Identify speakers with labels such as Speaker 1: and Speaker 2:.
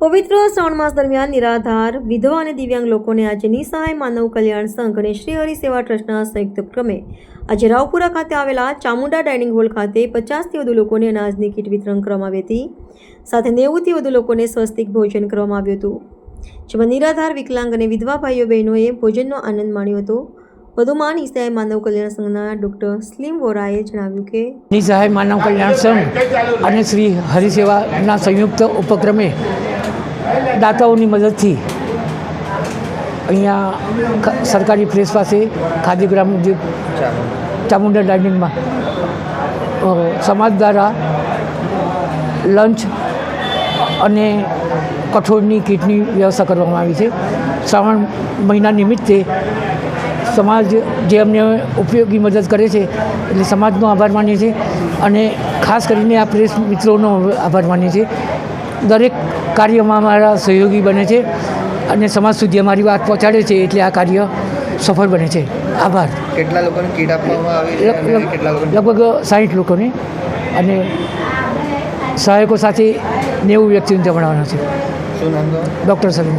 Speaker 1: પવિત્ર શ્રાવણ માસ દરમિયાન નિરાધાર, વિધવા અને દિવ્યાંગ લોકોને આજે નિસહાય માનવ કલ્યાણ સંઘ અને શ્રી હરિ સેવા ટ્રસ્ટના સંયુક્ત ઉપક્રમે આજે રાવપુરા ખાતે આવેલા ચામુંડા ડાઇનિંગ હોલ ખાતે પચાસથી વધુ લોકોને અનાજની કીટ વિતરણ કરવામાં આવી હતી. સાથે નેવુંથી વધુ લોકોને સ્વસ્તિક ભોજન કરવામાં આવ્યું હતું. જેમાં નિરાધાર, વિકલાંગ અને વિધવા ભાઈઓ બહેનોએ ભોજનનો આનંદ માણ્યો હતો. વધુમાં નિસાય માનવ કલ્યાણ સંઘના ડૉક્ટર સ્લીમ વોરાએ જણાવ્યું કે
Speaker 2: નિસાય માનવ કલ્યાણ સંઘ અને શ્રી હરિસેવાના સંયુક્ત ઉપક્રમે દાતાઓની મદદથી અહીંયા સરકારી પ્રેસ પાસે ખાદી ગ્રામ ઉદ્યોગ ચામુંડા ડાઇનિંગમાં સમાજ દ્વારા લંચ અને કઠોળની કીટની વ્યવસ્થા કરવામાં આવી છે. શ્રાવણ મહિના નિમિત્તે સમાજ જે અમને ઉપયોગી મદદ કરે છે એટલે સમાજનો આભાર માનીએ છીએ અને ખાસ કરીને આ પ્રેસ મિત્રોનો આભાર માનીએ છીએ. દરેક કાર્યમાં અમારા સહયોગી બને છે અને સમાજ સુધી અમારી વાત પહોંચાડે છે એટલે આ કાર્ય સફળ બને છે. આભાર.
Speaker 3: કેટલા લોકોને કીટ આપવામાં આવી
Speaker 2: લગભગ સાઠ લોકોને અને સહાયકો સાથે નેવું વ્યક્તિઓને જમાડવાના છે. ડૉક્ટર સલીમ